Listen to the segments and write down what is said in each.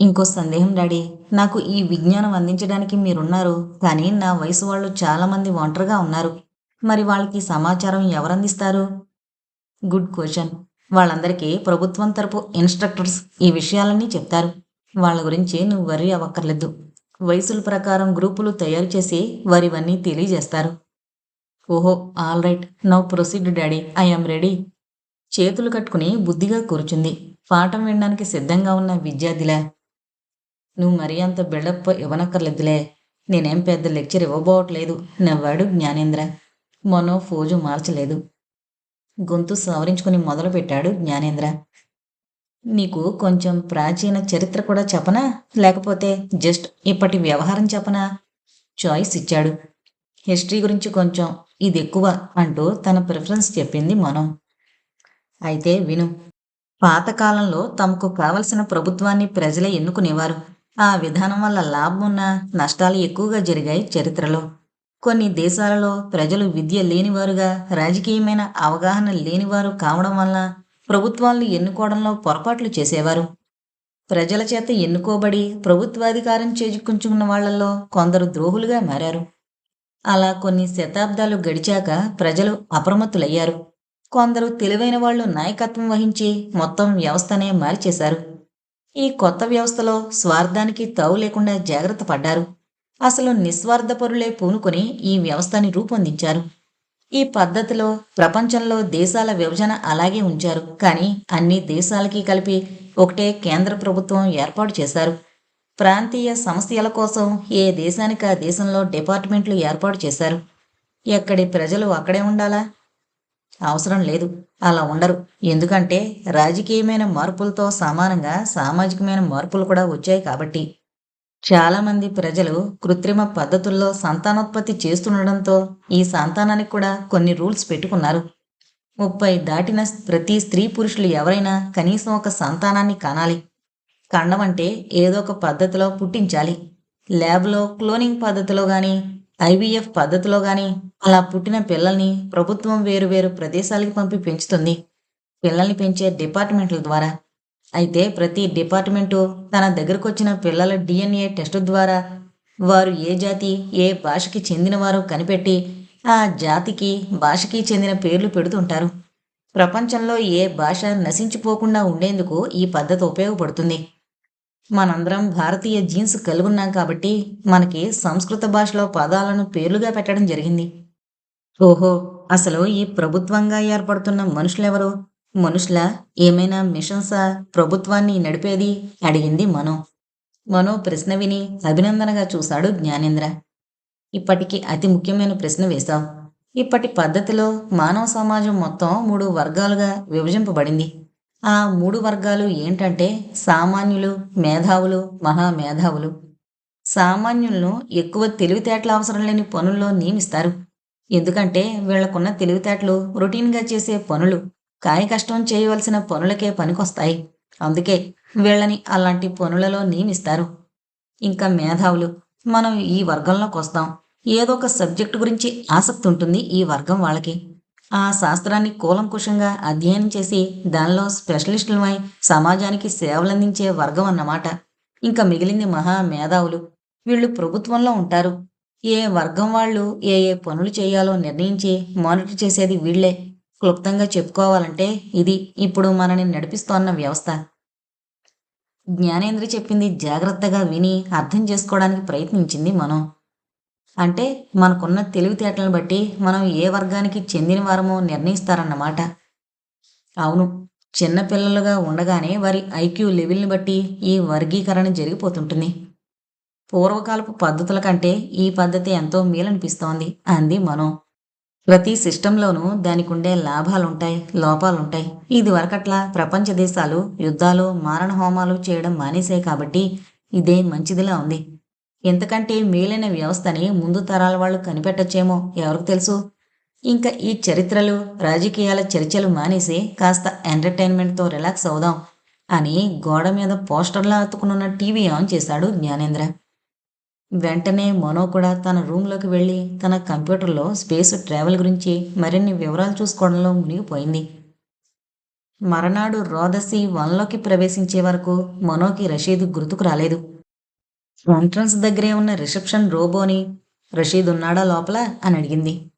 ఇంకో సందేహం డాడీ. నాకు ఈ విజ్ఞానం అందించడానికి మీరున్నారు. కానీ నా వయసు వాళ్ళు చాలామంది ఒంటరిగా ఉన్నారు. మరి వాళ్ళకి సమాచారం ఎవరందిస్తారు? Good question. వాళ్ళందరికీ ప్రభుత్వం తరపు ఇన్స్ట్రక్టర్స్ ఈ విషయాలన్నీ చెప్తారు. వాళ్ళ గురించి నువ్వు వరి అవ్వక్కర్లేదు. వయసుల ప్రకారం గ్రూపులు తయారు చేసి వారివన్నీ తెలియజేస్తారు. ఓహో all right. Now proceed daddy. I'm ready. చేతులు కట్టుకుని బుద్ధిగా కూర్చుంది. పాఠం వినడానికి సిద్ధంగా ఉన్న విద్యార్థిలా నువ్వు మరీ అంత బిల్డప్ ఇవ్వనక్కర్లేదులే. నేనేం పెద్ద లెక్చర్ ఇవ్వబోవట్లేదు. నవ్వాడు జ్ఞానేంద్ర. మనో ఫోజు మార్చలేదు. గొంతు సవరించుకుని మొదలుపెట్టాడు జ్ఞానేంద్ర. నీకు కొంచెం ప్రాచీన చరిత్ర కూడా చెప్పనా? లేకపోతే జస్ట్ ఇప్పటి వ్యవహారం చెప్పనా? చాయిస్ ఇచ్చాడు. హిస్టరీ గురించి కొంచెం ఇది ఎక్కువ అంటూ తన ప్రిఫరెన్స్ చెప్పింది మనం. అయితే విను. పాతకాలంలో తమకు కావలసిన ప్రభుత్వాన్ని ప్రజలే ఎన్నుకునేవారు. ఆ విధానం వల్ల లాభం ఉన్న నష్టాలు ఎక్కువగా జరిగాయి చరిత్రలో. కొన్ని దేశాలలో ప్రజలు విద్య లేనివారుగా రాజకీయమైన అవగాహన లేనివారు కావడం వల్ల ప్రభుత్వాలను ఎన్నుకోవడంలో పొరపాట్లు చేసేవారు. ప్రజల చేత ఎన్నుకోబడి ప్రభుత్వాధికారం చేజిక్కుంచుకున్న వాళ్ళలో కొందరు ద్రోహులుగా మారారు. అలా కొన్ని శతాబ్దాలు గడిచాక ప్రజలు అప్రమత్తులయ్యారు. కొందరు తెలివైన వాళ్ళు నాయకత్వం వహించి మొత్తం వ్యవస్థనే మార్చేశారు. ఈ కొత్త వ్యవస్థలో స్వార్థానికి తావు లేకుండా జాగ్రత్త పడ్డారు. అసలు నిస్వార్థపరులే పూనుకొని ఈ వ్యవస్థని రూపొందించారు. ఈ పద్ధతిలో ప్రపంచంలో దేశాల విభజన అలాగే ఉంచారు. కానీ అన్ని దేశాలకి కలిపి ఒకటే కేంద్ర ప్రభుత్వం ఏర్పాటు చేశారు. ప్రాంతీయ సమస్యల కోసం ఏ దేశానికి ఆ దేశంలో డిపార్ట్మెంట్లు ఏర్పాటు చేశారు? ఎక్కడి ప్రజలు అక్కడే ఉండాలా? అవసరం లేదు. అలా ఉండరు. ఎందుకంటే రాజకీయమైన మార్పులతో సమానంగా సామాజికమైన మార్పులు కూడా వచ్చాయి కాబట్టి. చాలామంది ప్రజలు కృత్రిమ పద్ధతుల్లో సంతానోత్పత్తి చేస్తుండడంతో ఈ సంతానానికి కూడా కొన్ని రూల్స్ పెట్టుకున్నారు. ముప్పై దాటిన ప్రతి స్త్రీ పురుషులు ఎవరైనా కనీసం ఒక సంతానాన్ని కనాలి. కండం అంటే ఏదో ఒక పద్ధతిలో పుట్టించాలి. ల్యాబ్లో క్లోనింగ్ పద్ధతిలో కానీ ఐవీఎఫ్ పద్ధతిలో కానీ అలా పుట్టిన పిల్లల్ని ప్రభుత్వం వేరు వేరు ప్రదేశాలకి పంపి పెంచుతుంది. పిల్లల్ని పెంచే డిపార్ట్మెంట్ల ద్వారా. అయితే ప్రతి డిపార్ట్మెంటు తన దగ్గరకు వచ్చిన పిల్లల డిఎన్ఏ టెస్టు ద్వారా వారు ఏ జాతి ఏ భాషకి చెందినవారో కనిపెట్టి ఆ జాతికి భాషకి చెందిన పేర్లు పెడుతుంటారు. ప్రపంచంలో ఏ భాష నశించిపోకుండా ఉండేందుకు ఈ పద్ధతి ఉపయోగపడుతుంది. మనందరం భారతీయ జీన్స్ కలిగి ఉన్నాం కాబట్టి మనకి సంస్కృత భాషలో పదాలను పేర్లుగా పెట్టడం జరిగింది. ఓహో అసలు ఈ ప్రభుత్వంగా ఏర్పడుతున్న మనుషులెవరు? మనుషుల ఏమైనా మిషన్సా ప్రభుత్వాన్ని నడిపేది? అడిగింది మనో. మనో ప్రశ్న విని అభినందనగా చూశాడు జ్ఞానేంద్ర. ఇప్పటికి అతి ముఖ్యమైన ప్రశ్న వేశావు. ఇప్పటి పద్ధతిలో మానవ సమాజం మొత్తం మూడు వర్గాలుగా విభజింపబడింది. ఆ మూడు వర్గాలు ఏంటంటే సామాన్యులు మేధావులు మహామేధావులు. సామాన్యులను ఎక్కువ తెలివితేటల అవసరం లేని పనుల్లో నియమిస్తారు. ఎందుకంటే వీళ్ళకున్న తెలివితేటలు రొటీన్గా చేసే పనులు కాయ కష్టం చేయవలసిన పనులకే పనికొస్తాయి. అందుకే వీళ్ళని అలాంటి పనులలో నియమిస్తారు. ఇంకా మేధావులు మనం ఈ వర్గంలోకి వస్తాం. ఏదో ఒక సబ్జెక్టు గురించి ఆసక్తి ఉంటుంది ఈ వర్గం వాళ్ళకి. ఆ శాస్త్రాన్ని కూలంకుషంగా అధ్యయనం చేసి దానిలో స్పెషలిస్టులమై సమాజానికి సేవలందించే వర్గం అన్నమాట. ఇంకా మిగిలింది మహా మేధావులు. వీళ్ళు ప్రభుత్వంలో ఉంటారు. ఏ వర్గం వాళ్ళు ఏ ఏ పనులు చేయాలో నిర్ణయించి మానిటర్ చేసేది వీళ్ళే క్లుప్తంగా చెప్పుకోవాలంటే ఇది ఇప్పుడు మనని నడిపిస్తోన్న వ్యవస్థ. జ్ఞానేంద్ర చెప్పింది జాగ్రత్తగా విని అర్థం చేసుకోవడానికి ప్రయత్నించింది మనం. అంటే మనకున్న తెలివితేటలను బట్టి మనం ఏ వర్గానికి చెందిన వారమో నిర్ణయిస్తారన్నమాట. అవును చిన్నపిల్లలుగా ఉండగానే వారి ఐక్యూ లెవెల్ని బట్టి ఈ వర్గీకరణ జరిగిపోతుంటుంది. పూర్వకాలపు పద్ధతుల కంటే ఈ పద్ధతి ఎంతో మేలనిపిస్తోంది అంది మనం. ప్రతి సిస్టంలోనూ దానికి ఉండే లాభాలుంటాయి లోపాలుంటాయి. ఇది వరకట్లా ప్రపంచ దేశాలు యుద్ధాలు మారణ హోమాలు చేయడం మానేశాయి కాబట్టి ఇదే మంచిదిలా ఉంది. ఎంతకంటే మేలైన వ్యవస్థని ముందు తరాల వాళ్ళు కనిపెట్టచ్చేమో ఎవరికి తెలుసు? ఇంకా ఈ చరిత్రలు రాజకీయాల చర్చలు మానేసి కాస్త ఎంటర్టైన్మెంట్తో రిలాక్స్ అవుదాం అని గోడ మీద పోస్టర్లా అతుకునున్న టీవీ ఆన్ చేశాడు జ్ఞానేంద్ర. వెంటనే మనో కూడా తన రూమ్లోకి వెళ్ళి తన కంప్యూటర్లో స్పేస్ ట్రావెల్ గురించి మరిన్ని వివరాలు చూసుకోవడంలో మునిగిపోయింది. మరనాడు రోదసి వన్లోకి ప్రవేశించే వరకు మనోకి రషీద్ గుర్తుకు రాలేదు. ఎంట్రన్స్ దగ్గరే ఉన్న రిసెప్షన్ రోబోని రషీద్ ఉన్నాడా లోపల అని అడిగింది.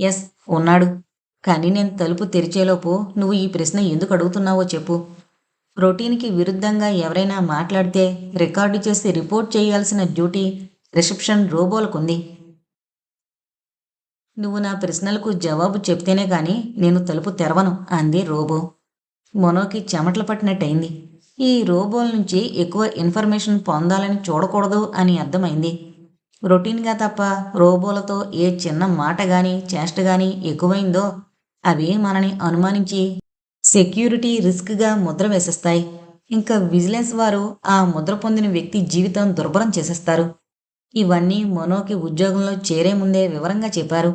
ఎస్ ఉన్నాడు. కానీ నేను తలుపు తెరిచేలోపు నువ్వు ఈ ప్రశ్న ఎందుకు అడుగుతున్నావో చెప్పు. రొటీన్కి విరుద్ధంగా ఎవరైనా మాట్లాడితే రికార్డు చేసి రిపోర్ట్ చేయాల్సిన డ్యూటీ రిసెప్షన్ రోబోలకుంది. నువ్వు నా ప్రశ్నలకు జవాబు చెప్తేనే కానీ నేను తలుపు తెరవను అంది రోబో. మొనోకి చెమటలు పట్టినట్టయింది. ఈ రోబోల నుంచి ఎక్కువ ఇన్ఫర్మేషన్ పొందాలని చూడకూడదు అని అర్థమైంది. రొటీన్గా తప్ప రోబోలతో ఏ చిన్న మాట కానీ చేష్ట కానీ ఎక్కువైందో అవి మనని అనుమానించి సెక్యూరిటీ రిస్క్గా ముద్ర వేసేస్తాయి. ఇంకా విజిలెన్స్ వారు ఆ ముద్ర పొందిన వ్యక్తి జీవితం దుర్భరం చేసేస్తారు. ఇవన్నీ మనోకి ఉద్యోగంలో చేరే ముందే వివరంగా చెప్పారు.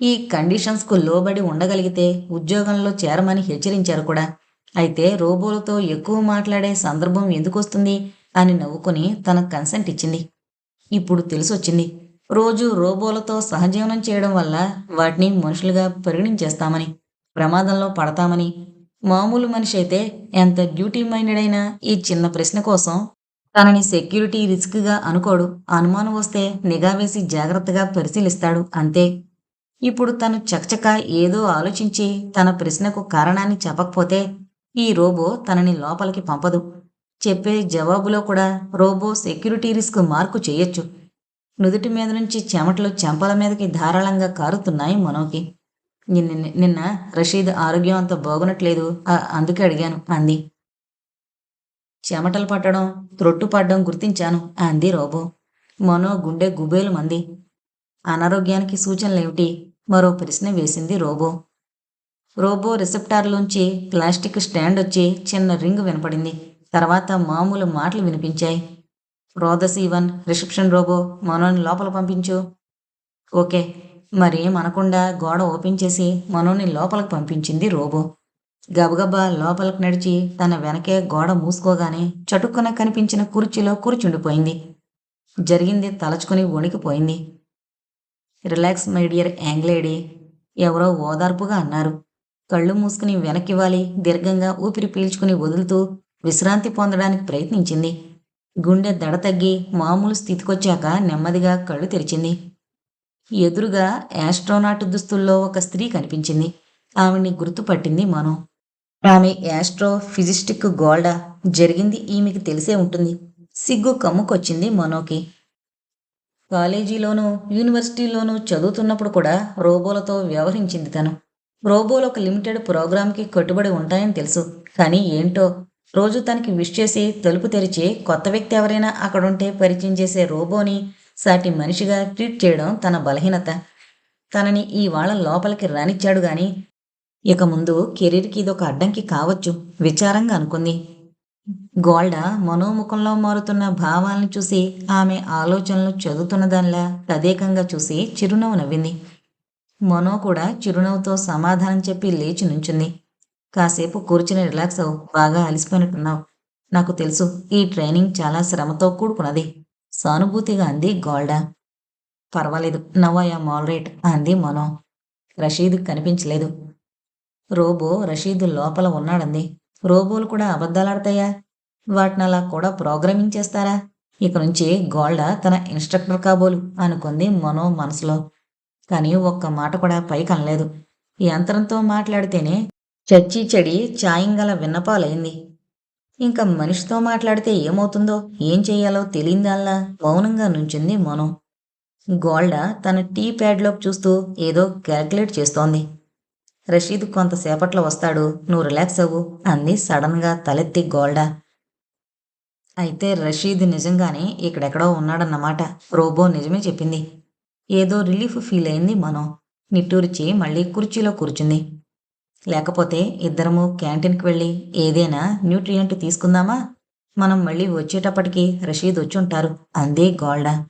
ఈ కండిషన్స్కు లోబడి ఉండగలిగితే ఉద్యోగంలో చేరమని హెచ్చరించారు కూడా. అయితే రోబోలతో ఎక్కువ మాట్లాడే సందర్భం ఎందుకు వస్తుంది అని నవ్వుకొని తన కన్సెంట్ ఇచ్చింది. ఇప్పుడు తెలిసొచ్చింది. రోజు రోబోలతో సహజీవనం చేయడం వల్ల వాటిని మనుషులుగా పరిగణించేస్తామని ప్రమాదంలో పడతామని. మామూలు మనిషి అయితే ఎంత డ్యూటీ మైండెడ్ అయినా ఈ చిన్న ప్రశ్న కోసం తనని సెక్యూరిటీ రిస్క్గా అనుకోడు. అనుమానం వస్తే నిఘా వేసి జాగ్రత్తగా పరిశీలిస్తాడు అంతే. ఇప్పుడు తను చకచక ఏదో ఆలోచించి తన ప్రశ్నకు కారణాన్ని చెప్పకపోతే ఈ రోబో తనని లోపలికి పంపదు. చెప్పే జవాబులో కూడా రోబో సెక్యూరిటీ రిస్క్ మార్కు చేయొచ్చు. నుదుటి మీద నుంచి చెమటలు చెంపల మీదకి ధారాళంగా కారుతున్నాయి మనోకి. నిన్న నిన్న రషీద్ ఆరోగ్యం అంత బాగునట్లేదు. అందుకే అడిగాను అంది. చెమటలు పట్టడం త్రొట్టు పడ్డం గుర్తించాను అంది రోబో. మనో గుండె గుబేలు మంది. అనారోగ్యానికి సూచనలేమిటి? మరో ప్రశ్న వేసింది రోబో. రోబో రిసెప్టార్లోంచి ప్లాస్టిక్ స్టాండ్ వచ్చి చిన్న రింగ్ వినపడింది. తర్వాత మామూలు మాటలు వినిపించాయి. రోదసీవన్ రిసెప్షన్ రోబో మనోని లోపల పంపించు. ఓకే. మరేం అనకుండా గోడ ఓపెన్ చేసి మనోని లోపలికి పంపించింది రోబో. గబగబా లోపలికి నడిచి తన వెనకే గోడ మూసుకోగానే చటుక్కున కనిపించిన కుర్చీలో కూర్చుండిపోయింది. జరిగింది తలచుకుని వణికిపోయింది. Relax my dear young lady ఎవరో ఓదార్పుగా అన్నారు. కళ్ళు మూసుకుని వెనక్కివాలి దీర్ఘంగా ఊపిరి పీల్చుకుని వదులుతూ విశ్రాంతి పొందడానికి ప్రయత్నించింది. గుండె దడ తగ్గి మామూలు స్థితికొచ్చాక నెమ్మదిగా కళ్ళు తెరిచింది. ఎదురుగా యాస్ట్రోనాట్ దుస్తుల్లో ఒక స్త్రీ కనిపించింది. ఆవిడ్ని గుర్తుపట్టింది మనం. ఆమె యాస్ట్రో ఫిజిస్టిక్ గోల్డా. జరిగింది ఈమెకి తెలిసే ఉంటుంది. సిగ్గు కమ్ముకొచ్చింది మనోకి. కాలేజీలోనూ యూనివర్సిటీలోనూ చదువుతున్నప్పుడు కూడా రోబోలతో వ్యవహరించింది తను. రోబోలు ఒక లిమిటెడ్ ప్రోగ్రామ్కి కట్టుబడి ఉంటాయని తెలుసు. కానీ ఏంటో? రోజు తనకి విష్ చేసి తలుపు తెరిచి కొత్త వ్యక్తి ఎవరైనా అక్కడుంటే పరిచయం చేసే రోబోని సాటి మనిషిగా ట్రీట్ చేయడం తన బలహీనత. తనని ఈ వాళ్ళ లోపలికి రానిచ్చాడు గాని ఇక ముందు కెరీర్కి ఇదొక అడ్డంకి కావచ్చు విచారంగా అనుకుంది. గోల్డా మనోముఖంలో మారుతున్న భావాలను చూసి ఆమె ఆలోచనలు చదువుతున్నదానిలా తదేకంగా చూసి చిరునవ్వు నవ్వింది. మనో కూడా చిరునవ్వుతో సమాధానం చెప్పి లేచి నుంచుంది. కాసేపు కూర్చుని రిలాక్స్ అవ్వు. బాగా అలసిపోయినట్టున్నావు. నాకు తెలుసు ఈ ట్రైనింగ్ చాలా శ్రమతో కూడుకున్నది. సానుభూతిగా అంది గోల్డా. పర్వాలేదు నవ్వయా మాలరేట్ అంది మనో. రషీద్ కనిపించలేదు. రోబో రషీద్ లోపల ఉన్నాడంది. రోబోలు కూడా అబద్ధాలాడతాయా? వాటిని అలా కూడా ప్రోగ్రామింగ్ చేస్తారా? ఇక నుంచి గోల్డా తన ఇన్స్ట్రక్టర్ కాబోలు అనుకుంది మనో మనసులో. కానీ ఒక్క మాట కూడా పైకి అనలేదు యంత్రంతో మాట్లాడితేనే చచ్చి చెడి ఛాయింగల విన్నపాలైంది. ఇంకా మనిషితో మాట్లాడితే ఏమవుతుందో ఏం చెయ్యాలో తెలియందల్లా మౌనంగా నుంచింది మనం. గోల్డ తన టీ ప్యాడ్లోకి చూస్తూ ఏదో క్యాల్కులేట్ చేస్తోంది. రషీద్ కొంతసేపట్లో వస్తాడు నువ్వు రిలాక్స్ అవ్వు అంది సడన్గా తలెత్తి గోల్డా. అయితే రషీద్ నిజంగానే ఇక్కడెక్కడో ఉన్నాడన్నమాట. రోబో నిజమే చెప్పింది. ఏదో రిలీఫ్ ఫీల్ అయింది మనం. నిట్టూర్చి మళ్ళీ కుర్చీలో కూర్చుంది. లేకపోతే ఇద్దరము క్యాంటీన్కి వెళ్ళి ఏదైనా న్యూట్రియంట్ తీసుకుందామా? మనం మళ్ళీ వచ్చేటప్పటికి రషీద్ వచ్చుంటారు. అందే గోల్డా.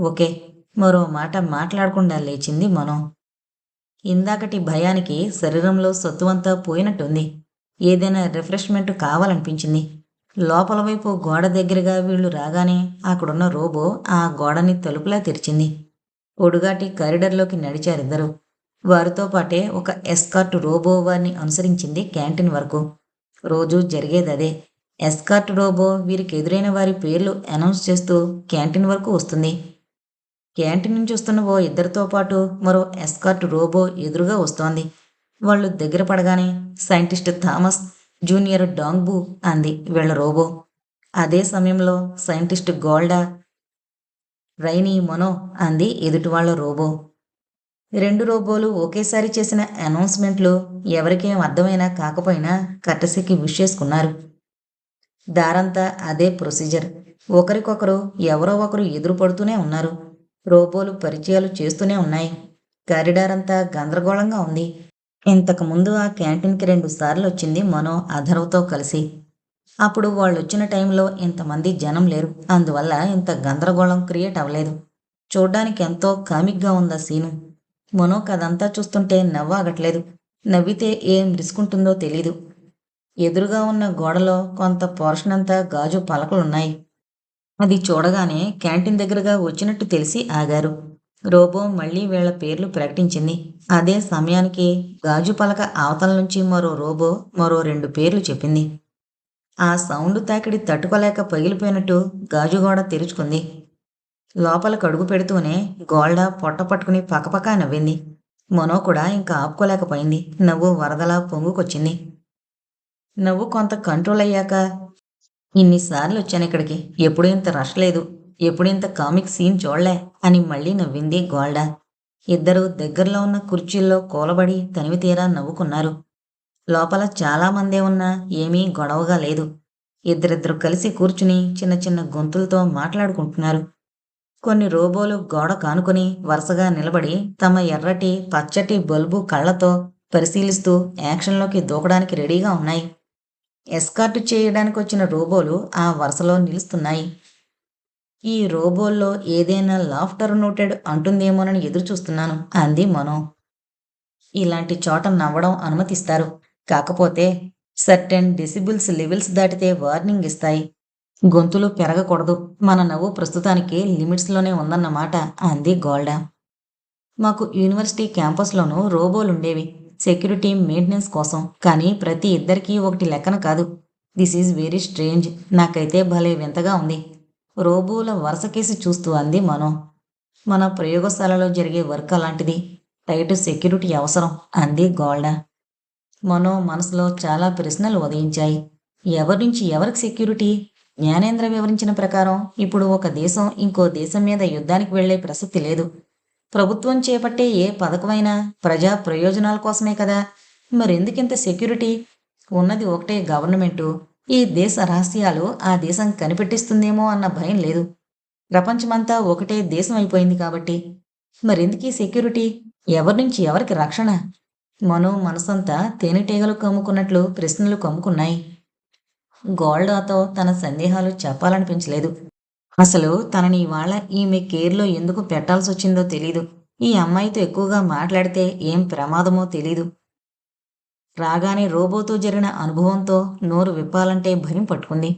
ఓకే మరో మాట మాట్లాడకుండా లేచింది మనం. ఇందాకటి భయానికి శరీరంలో సత్తువంతా పోయినట్టుంది. ఏదైనా రిఫ్రెష్మెంట్ కావాలనిపించింది. లోపల వైపు గోడ దగ్గరగా వీళ్ళు రాగానే అక్కడున్న రోబో ఆ గోడని తలుపులా తెరిచింది. పొడుగాటి కారిడర్లోకి నడిచారిద్దరు వారితో పాటే ఒక ఎస్కార్ట్ రోబో వారిని అనుసరించింది క్యాంటీన్ వరకు. రోజు జరిగేది అదే ఎస్కార్ట్ రోబో వీరికి ఎదురైన వారి పేర్లు అనౌన్స్ చేస్తూ క్యాంటీన్ వరకు వస్తుంది. క్యాంటీన్ నుంచి వస్తున్న ఓ ఇద్దరితో పాటు మరో ఎస్కార్ట్ రోబో ఎదురుగా వస్తోంది. వాళ్ళు దగ్గర పడగానే సైంటిస్ట్ థామస్ జూనియర్ డాంగ్బు అంది వీళ్ళ రోబో. అదే సమయంలో సైంటిస్ట్ గోల్డా రైనీ మొనో అంది ఎదుటి వాళ్ళ రోబో. రెండు రోబోలు ఒకేసారి చేసిన అనౌన్స్మెంట్లు ఎవరికేం అర్థమైనా కాకపోయినా కట్టసికి విష్ చేసుకున్నారు. దారంతా అదే ప్రొసీజర్. ఒకరికొకరు ఎవరో ఒకరు ఎదురు పడుతూనే ఉన్నారు. రోబోలు పరిచయాలు చేస్తూనే ఉన్నాయి. కారిడార్ అంతా గందరగోళంగా ఉంది. ఇంతకుముందు ఆ క్యాంటీన్కి రెండు సార్లు వచ్చింది మనో అధర్వతో కలిసి. అప్పుడు వాళ్ళు వచ్చిన టైంలో ఇంతమంది జనం లేరు. అందువల్ల ఇంత గందరగోళం క్రియేట్ అవ్వలేదు. చూడ్డానికి ఎంతో కామిక్గా ఉందా సీను. మనోక్ అదంతా చూస్తుంటే నవ్వాగట్లేదు. నవ్వితే ఏం రిస్క్ ఉంటుందో తెలీదు. ఎదురుగా ఉన్న గోడలో కొంత పోర్షన్ అంతా గాజు పలకలున్నాయి. అది చూడగానే క్యాంటీన్ దగ్గరగా వచ్చినట్టు తెలిసి ఆగారు. రోబో మళ్ళీ వీళ్ళ పేర్లు ప్రకటించింది. అదే సమయానికి గాజు పలక అవతల నుంచి మరో రోబో మరో రెండు పేర్లు చెప్పింది. ఆ సౌండ్ తాకిడి తట్టుకోలేక పగిలిపోయినట్టు గాజు గోడ తెరుచుకుంది. లోపల కడుగు పెడుతూనే గోల్డ పొట్ట పట్టుకుని పకపకా నవ్వింది. మనో కూడా ఇంకా ఆపుకోలేకపోయింది. నవ్వు వరదలా పొంగుకొచ్చింది. నవ్వు కొంత కంట్రోల్ అయ్యాక ఇన్నిసార్లు వచ్చాను ఇక్కడికి. ఎప్పుడు ఇంత రష్ లేదు. ఎప్పుడు ఇంత కామిక్ సీన్ చూడలే అని మళ్ళీ నవ్వింది గోల్డ. ఇద్దరు దగ్గరలో ఉన్న కుర్చీల్లో కూలబడి తనివి తీరా నవ్వుకున్నారు. లోపల చాలా మందే ఉన్నా ఏమీ గొడవగా లేదు. ఇద్దరిద్దరు కలిసి కూర్చుని చిన్న చిన్న గొంతులతో మాట్లాడుకుంటున్నారు. కొన్ని రోబోలు గోడ కానుకొని వరుసగా నిలబడి తమ ఎర్రటి పచ్చటి బల్బు కళ్ళతో పరిశీలిస్తూ యాక్షన్లోకి దూకడానికి రెడీగా ఉన్నాయి. ఎస్కార్ట్ చేయడానికి వచ్చిన రోబోలు ఆ వరుసలో నిలుస్తున్నాయి. ఈ రోబోల్లో ఏదైనా లాఫ్టర్ నోటెడ్ అంటుందేమోనని ఎదురుచూస్తున్నాను అంది మనో. ఇలాంటి చోట నవ్వడం అనుమతిస్తారు. కాకపోతే సర్టెన్ డెసిబుల్స్ లెవెల్స్ దాటితే వార్నింగ్ ఇస్తాయి. గొంతులు పెరగకూడదు. మన నవ్వు ప్రస్తుతానికి లిమిట్స్లోనే ఉందన్నమాట అంది గోల్డా. మాకు యూనివర్సిటీ క్యాంపస్లోనూ రోబోలుండేవి సెక్యూరిటీ మెయింటెనెన్స్ కోసం. కానీ ప్రతి ఇద్దరికీ ఒకటి లెక్కన కాదు. This is very strange. నాకైతే భలే వింతగా ఉంది. రోబోల వరుసకేసి చూస్తూ అంది మనో. మన ప్రయోగశాలలో జరిగే వర్క్ అలాంటిది. టైట్ సెక్యూరిటీ అవసరం అంది గోల్డా. మనో మనసులో చాలా ప్రశ్నలు ఉదయించాయి. ఎవరి నుంచి ఎవరికి సెక్యూరిటీ జ్ఞానేంద్ర వివరించిన ప్రకారం ఇప్పుడు ఒక దేశం ఇంకో దేశం మీద యుద్ధానికి వెళ్ళే ప్రసక్తి లేదు. ప్రభుత్వం చేపట్టే ఏ పథకమైనా ప్రజా ప్రయోజనాల కోసమే కదా? మరెందుకింత సెక్యూరిటీ ఉన్నది ఒకటే గవర్నమెంటు. ఈ దేశ రహస్యాలు ఆ దేశం కనిపెట్టిస్తుందేమో అన్న భయం లేదు. ప్రపంచమంతా ఒకటే దేశం అయిపోయింది కాబట్టి. మరెందుకీ సెక్యూరిటీ ఎవరి నుంచి ఎవరికి రక్షణ? మనో మనసంతా తేనెటీగలు కమ్ముకున్నట్లు ప్రశ్నలు కమ్ముకున్నాయి. గోల్డాతో తన సందేహాలు చెప్పాలనిపించలేదు. అసలు తనని ఇవాళ ఈమె కేర్లో ఎందుకు పెట్టాల్సి వచ్చిందో తెలీదు. ఈ అమ్మాయితో ఎక్కువగా మాట్లాడితే ఏం ప్రమాదమో తెలీదు. రాగానే రోబోతో జరిగిన అనుభవంతో నోరు విప్పాలంటే భయం పట్టుకుంది.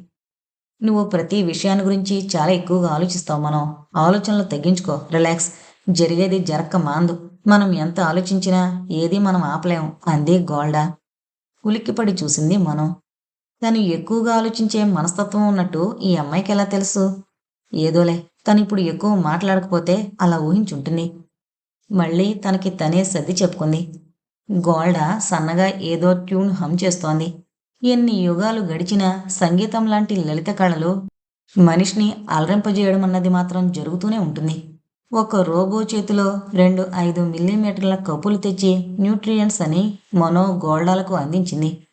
నువ్వు ప్రతి విషయాన్ని గురించి చాలా ఎక్కువగా ఆలోచిస్తావు మనం. ఆలోచనలు తగ్గించుకో రిలాక్స్. జరిగేది జరక్క మాందు. మనం ఎంత ఆలోచించినా ఏది మనం ఆపలేం. అంది గోల్డా. ఉలిక్కిపడి చూసింది మనం. తను ఎక్కువగా ఆలోచించే మనస్తత్వం ఉన్నట్టు ఈ అమ్మాయికి ఎలా తెలుసు? ఏదోలే. తను ఇప్పుడు ఎక్కువ మాట్లాడకపోతే అలా ఊహించుంటుంది. మళ్ళీ తనకి తనే సర్ది చెప్పుకుంది. గోల్డ సన్నగా ఏదో ట్యూన్ హమ్ చేస్తోంది. ఎన్ని యుగాలు గడిచినా సంగీతం లాంటి లలిత కళలు మనిషిని అలరింపజేయడం అన్నది మాత్రం జరుగుతూనే ఉంటుంది. ఒక రోబో చేతిలో రెండు ఐదు మిల్లీమీటర్ల కప్పులు తెచ్చి న్యూట్రియంట్స్ అని మనో గోల్డాలకు అందించింది.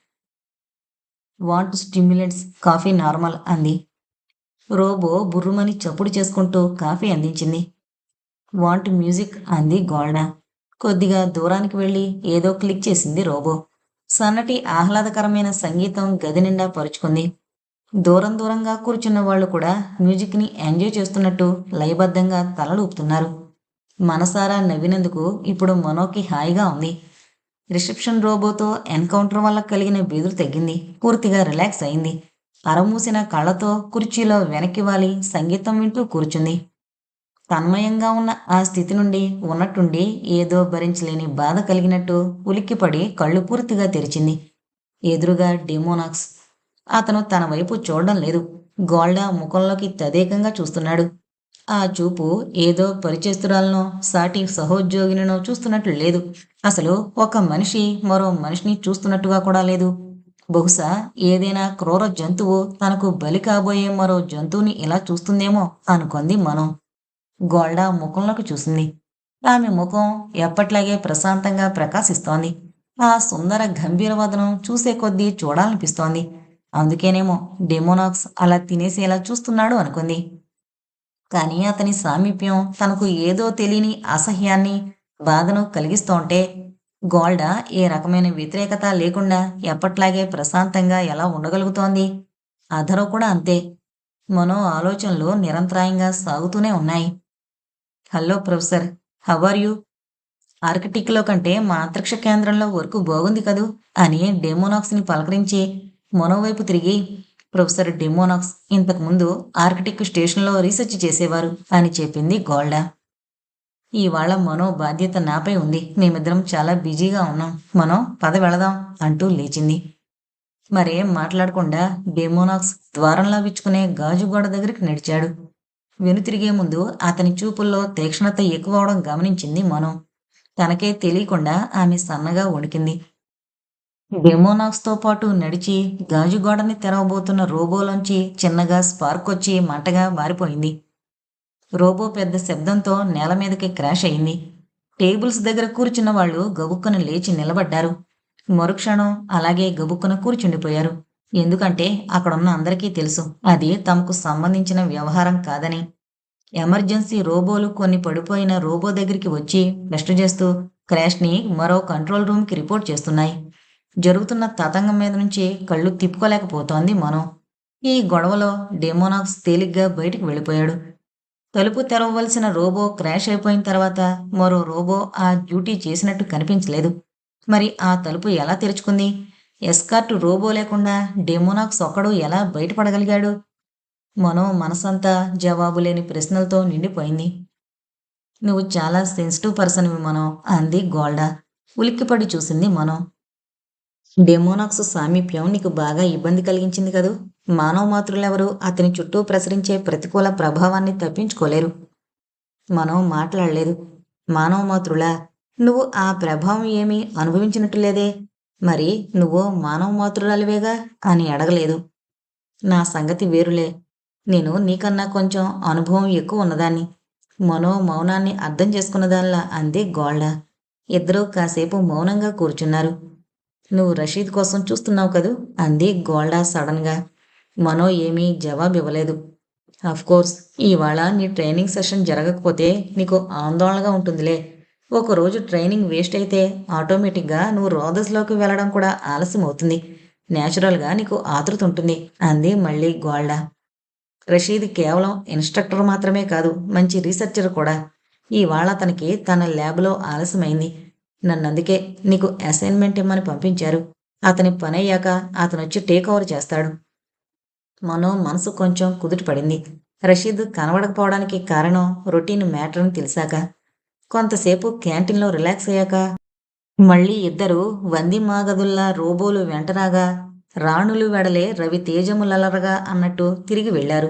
Want stimulants? కాఫీ నార్మల్ అంది. రోబో బుర్రుమని చప్పుడు చేసుకుంటూ కాఫీ అందించింది. Want music? అంది గోల్డా. కొద్దిగా దూరానికి వెళ్ళి ఏదో క్లిక్ చేసింది రోబో. సన్నటి ఆహ్లాదకరమైన సంగీతం గది నిండా పరుచుకుంది. దూరం దూరంగా కూర్చున్న వాళ్ళు కూడా మ్యూజిక్ని ఎంజాయ్ చేస్తున్నట్టు లయబద్ధంగా తలలు ఊపుతున్నారు మనసారా నవ్వినందుకు ఇప్పుడు మనోకి హాయిగా ఉంది. రిసెప్షన్ రోబోతో ఎన్కౌంటర్ వల్ల కలిగిన బెదురు తగ్గింది పూర్తిగా రిలాక్స్ అయింది. అరమూసిన కళ్ళతో కుర్చీలో వెనక్కి వాలి సంగీతం వింటూ కూర్చుంది. తన్మయంగా ఉన్న ఆ స్థితి నుండి ఉన్నట్టుండి ఏదో భరించలేని బాధ కలిగినట్టు ఉలిక్కిపడి కళ్ళు పూర్తిగా తెరిచింది. ఎదురుగా డిమోనాక్స్ అతను తన వైపు చూడడం లేదు. గోల్డా ముఖంలోకి తదేకంగా చూస్తున్నాడు. ఆ చూపు ఏదో పరిచేస్తురాలనో సాటి సహోద్యోగినో చూస్తున్నట్లు లేదు. అసలు ఒక మనిషి మరో మనిషిని చూస్తున్నట్టుగా కూడా లేదు. బహుశా ఏదైనా క్రూర జంతువు తనకు బలి కాబోయే మరో జంతువుని ఇలా చూస్తుందేమో అనుకుంది మనం. గోల్డా ముఖంలోకి చూసింది. ఆమె ముఖం ఎప్పట్లాగే ప్రశాంతంగా ప్రకాశిస్తోంది. ఆ సుందర గంభీరవదనం చూసే కొద్దీ చూడాలనిపిస్తోంది. అందుకేనేమో డెమోనాక్స్ అలా తినేసేలా చూస్తున్నాడు అనుకుంది. కానీ అతని సామీప్యం తనకు ఏదో తెలియని అసహ్యాన్ని బాధను కలిగిస్తోంటే గోల్డా ఏ రకమైన వ్యతిరేకత లేకుండా ఎప్పట్లాగే ప్రశాంతంగా ఎలా ఉండగలుగుతోంది? అధరో కూడా అంతే. మనో ఆలోచనలు నిరంతరాయంగా సాగుతూనే ఉన్నాయి. Hello professor how are you? ఆర్కిటిక్లో కంటే మా అంతరిక్ష కేంద్రంలో వర్క్ బాగుంది కదూ? అని డెమోనాక్స్ని పలకరించి మనోవైపు తిరిగి ప్రొఫెసర్ డెమోనాక్స్ ఇంతకుముందు ఆర్కిటిక్ స్టేషన్లో రీసెర్చ్ చేసేవారు అని చెప్పింది గోల్డా. ఇవాళ మనో బాధ్యత నాపై ఉంది. మేమిద్దరం చాలా బిజీగా ఉన్నాం. మనం పద వెళదాం అంటూ లేచింది. మరేం మాట్లాడకుండా డెమోనాక్స్ ద్వారంలా విచ్చుకునే గాజు గోడ దగ్గరికి నడిచాడు. వెనుతిరిగే ముందు అతని చూపుల్లో తీక్షణత ఎక్కువ అవడం గమనించింది మనం. తనకే తెలియకుండా ఆమె సన్నగా వణికింది. డెమోనాక్స్తో పాటు నడిచి గాజు గోడని తెరవబోతున్న రోబోలోంచి చిన్నగా స్పార్క్ వచ్చి మంటగా మారిపోయింది. రోబో పెద్ద శబ్దంతో నేల మీదకి క్రాష్ అయింది. టేబుల్స్ దగ్గర కూర్చున్న వాళ్ళు గబుక్కున లేచి నిలబడ్డారు. మరుక్షణం అలాగే గబుక్కున కూర్చుండిపోయారు. ఎందుకంటే అక్కడున్న అందరికీ తెలుసు అది తమకు సంబంధించిన వ్యవహారం కాదని. ఎమర్జెన్సీ రోబోలు కొన్ని పడిపోయిన రోబో దగ్గరికి వచ్చి టెస్ట్ చేస్తూ క్రాష్ని మరో కంట్రోల్ రూమ్కి రిపోర్ట్ చేస్తున్నాయి. జరుగుతున్న తతంగం మీద నుంచి కళ్ళు తిప్పుకోలేకపోతోంది మనం. ఈ గొడవలో డెమోనాక్స్ తేలిగ్గా బయటికి వెళ్ళిపోయాడు. తలుపు తెరవవలసిన రోబో క్రాష్ అయిపోయిన తర్వాత మరో రోబో ఆ డ్యూటీ చేసినట్టు కనిపించలేదు. మరి ఆ తలుపు ఎలా తెరుచుకుంది? ఎస్కార్ట్ రోబో లేకుండా డెమోనాక్స్ ఒక్కడు ఎలా బయటపడగలిగాడు? మనో మనసంతా జవాబు లేని ప్రశ్నలతో నిండిపోయింది. నువ్వు చాలా సెన్సిటివ్ పర్సన్వి మనో అంది గోల్డా. ఉలిక్కిపడి చూసింది మనో. డెమోనాక్స్ సామీప్యం నీకు బాగా ఇబ్బంది కలిగించింది కదూ. మానవ మాతృలెవరూ అతని చుట్టూ ప్రసరించే ప్రతికూల ప్రభావాన్ని తప్పించుకోలేరు. మనం మాట్లాడలేదు. మానవ మాతృలా నువ్వు ఆ ప్రభావం ఏమీ అనుభవించినట్టు లేదే. మరి నువ్వు మానవ మాతృరాలివేగా అని అడగలేదు. నా సంగతి వేరులే. నేను నీకన్నా కొంచెం అనుభవం ఎక్కువ ఉన్నదాన్ని. మనో మౌనాన్ని అర్థం చేసుకున్నదానిలా అంది గోల్డా. ఇద్దరూ కాసేపు మౌనంగా కూర్చున్నారు. నువ్వు రషీద్ కోసం చూస్తున్నావు కదూ? అంది గోల్డా సడన్గా. మనో ఏమీ జవాబు ఇవ్వలేదు. కోర్స్ ఇవాళ నీ ట్రైనింగ్ సెషన్ జరగకపోతే నీకు ఆందోళనగా ఉంటుందిలే. ఒకరోజు ట్రైనింగ్ వేస్ట్ అయితే ఆటోమేటిక్గా నువ్వు రోదస్లోకి వెళ్ళడం కూడా ఆలస్యం అవుతుంది. న్యాచురల్గా నీకు ఆతృత ఉంటుంది అంది మళ్ళీ గోల్డా. రషీద్ కేవలం ఇన్స్ట్రక్టర్ మాత్రమే కాదు మంచి రీసెర్చర్ కూడా. ఇవాళ తనకి తన ల్యాబ్లో ఆలస్యమైంది. నన్నందుకే నీకు అసైన్మెంట్ ఇమ్మని పంపించారు. అతని పని అయ్యాక అతను వచ్చి టేక్ ఓవర్ చేస్తాడు. మనో మనసు కొంచెం కుదుట పడింది రషీద్ కనబడకపోవడానికి కారణం రొటీన్ మ్యాటర్ అని తెలిసాక. కొంతసేపు క్యాంటీన్లో రిలాక్స్ అయ్యాక మళ్ళీ ఇద్దరు వంది మాగదుల్లా రోబోలు వెంటరాగా రాణులు వెడలే రవి తేజములలరగా అన్నట్టు తిరిగి వెళ్ళారు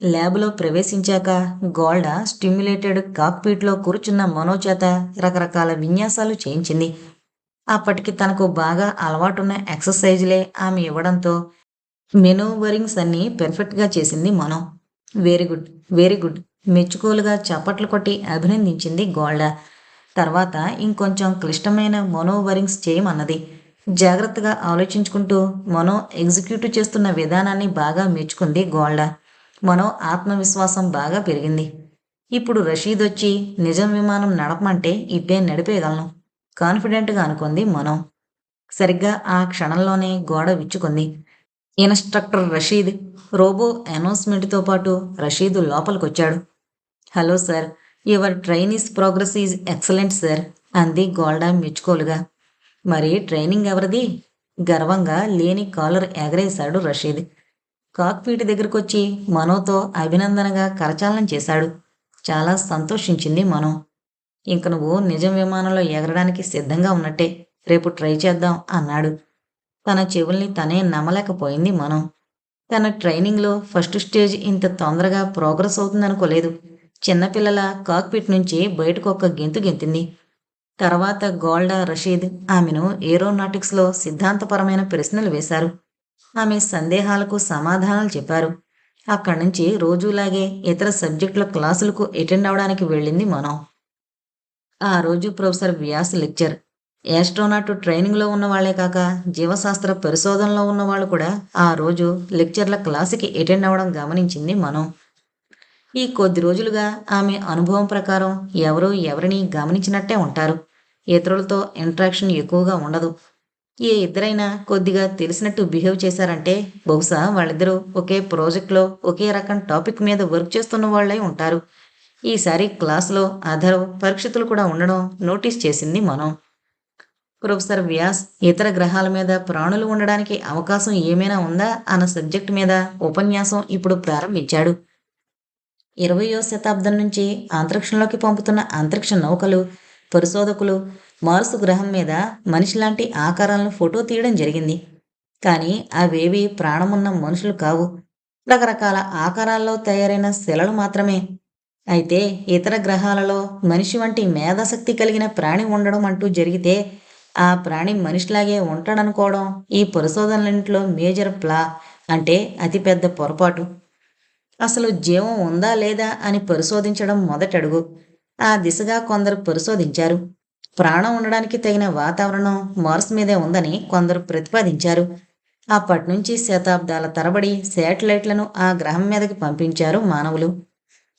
ల్యాబ్లో ప్రవేశించాక గోల్డ స్టిమ్యులేటెడ్ కాక్పీట్లో కూర్చున్న మనోచేత రకరకాల విన్యాసాలు చేయించింది. అప్పటికి తనకు బాగా అలవాటున్న ఎక్సర్సైజులే ఆమె ఇవ్వడంతో మెనూవరింగ్స్ అన్నీ పెర్ఫెక్ట్గా చేసింది Mano. Very good very good మెచ్చుకోలుగా చప్పట్లు కొట్టి అభినందించింది గోల్డ. తర్వాత ఇంకొంచెం క్లిష్టమైన మనోవరింగ్స్ చేయమన్నది. జాగ్రత్తగా ఆలోచించుకుంటూ మనో ఎగ్జిక్యూటివ్ చేస్తున్న విధానాన్ని బాగా మెచ్చుకుంది గోల్డ. మనో ఆత్మవిశ్వాసం బాగా పెరిగింది. ఇప్పుడు రషీద్ వచ్చి నిజం విమానం నడపమంటే ఇట్టే నడిపేయగలను. కాన్ఫిడెంట్గా అనుకుంది మనో. సరిగ్గా ఆ క్షణంలోనే గోడ విచ్చుకుంది. ఇన్స్ట్రక్టర్ రషీద్ రోబో అనౌన్స్మెంట్తో పాటు Rasheed లోపలికొచ్చాడు. Hello sir your trainees progress is excellent sir అంది గోల్డా మెచ్చుకోలుగా. మరి ట్రైనింగ్ ఎవరిది? గర్వంగా లేని కాలర్ ఎగరేశాడు రషీద్. కాక్పీట్ దగ్గరకొచ్చి మనోతో అభినందనగా కరచాలనం చేశాడు. చాలా సంతోషించింది మనం. ఇంక నువ్వు నిజం విమానంలో ఎగరడానికి సిద్ధంగా ఉన్నట్టే. రేపు ట్రై చేద్దాం అన్నాడు. తన చెవుల్ని తనే నమ్మలేకపోయింది మనం. తన ట్రైనింగ్లో ఫస్ట్ స్టేజ్ ఇంత తొందరగా ప్రోగ్రెస్ అవుతుందనుకోలేదు. చిన్నపిల్లల కాక్పిట్ నుంచి బయటకు ఒక గెంతు గెంతింది. తర్వాత గోల్డా రషీద్ ఆమెను ఏరోనాటిక్స్లో సిద్ధాంతపరమైన ప్రశ్నలు వేశారు. ఆమె సందేహాలకు సమాధానాలు చెప్పారు. అక్కడి నుంచి రోజులాగే ఇతర సబ్జెక్టుల క్లాసులకు అటెండ్ అవడానికి వెళ్ళింది మనం. ఆ రోజు ప్రొఫెసర్ వ్యాస్ లెక్చర్. యాస్ట్రోనాట్ ట్రైనింగ్లో ఉన్న వాళ్ళే కాక జీవశాస్త్ర పరిశోధనలో ఉన్న వాళ్ళు కూడా ఆ రోజు లెక్చర్ల క్లాసుకి అటెండ్ అవ్వడం గమనించింది మనం. ఈ కొద్ది రోజులుగా ఆమె అనుభవం ప్రకారం ఎవరూ ఎవరిని గమనించినట్టే ఉంటారు. ఇతరులతో ఇంట్రాక్షన్ ఎక్కువగా ఉండదు. ఏ ఇద్దరైనా కొద్దిగా తెలిసినట్టు బిహేవ్ చేశారంటే బహుశా వాళ్ళిద్దరూ ఒకే ప్రాజెక్ట్లో ఒకే రకం టాపిక్ మీద వర్క్ చేస్తున్న వాళ్ళై ఉంటారు. ఈసారి క్లాస్లో అధర్ పరీక్షితులు కూడా ఉండడం నోటీస్ చేసింది మనం. ప్రొఫెసర్ వ్యాస్ ఇతర గ్రహాల మీద ప్రాణులు ఉండడానికి అవకాశం ఏమైనా ఉందా అన్న సబ్జెక్ట్ మీద ఉపన్యాసం ఇప్పుడు ప్రారంభించాడు. ఇరవయో శతాబ్దం నుంచి అంతరిక్షంలోకి పంపుతున్న అంతరిక్ష నౌకలు పరిశోధకులు మార్సు గ్రహం మీద మనిషిలాంటి ఆకారాలను ఫోటో తీయడం జరిగింది. కానీ అవేవి ప్రాణమున్న మనుషులు కావు. రకరకాల ఆకారాల్లో తయారైన శిలలు మాత్రమే. అయితే ఇతర గ్రహాలలో మనిషి వంటి మేధాశక్తి కలిగిన ప్రాణి ఉండడం అంటూ జరిగితే ఆ ప్రాణి మనిషిలాగే ఉంటాడనుకోవడం ఈ పరిశోధనలన్నింటిలో మేజర్ ప్లా అంటే అతిపెద్ద పొరపాటు. అసలు జీవం ఉందా లేదా అని పరిశోధించడం మొదటడుగు. ఆ దిశగా కొందరు పరిశోధించారు. ప్రాణం ఉండడానికి తగిన వాతావరణం మార్స్ మీదే ఉందని కొందరు ప్రతిపాదించారు. అప్పటి నుంచి శతాబ్దాల తరబడి శాటిలైట్లను ఆ గ్రహం మీదకి పంపించారు మానవులు.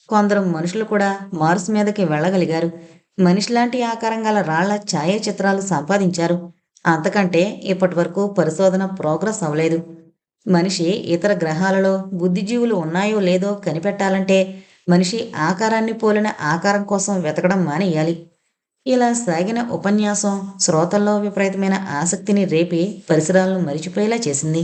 కొందరు మనుషులు కూడా మార్స్ మీదకి వెళ్ళగలిగారు. మనిషిలాంటి ఆకారం గల రాళ్ళ ఛాయాచిత్రాలు సంపాదించారు. అంతకంటే ఇప్పటి వరకు పరిశోధన ప్రోగ్రెస్ అవ్వలేదు. మనిషి ఇతర గ్రహాలలో బుద్ధిజీవులు ఉన్నాయో లేదో కనిపెట్టాలంటే మనిషి ఆకారాన్ని పోలిన ఆకారం కోసం వెతకడం మానేయాలి. ఇలా సాగిన ఉపన్యాసం శ్రోతల్లో విపరీతమైన ఆసక్తిని రేపి పరిసరాలను మరిచిపోయేలా చేసింది.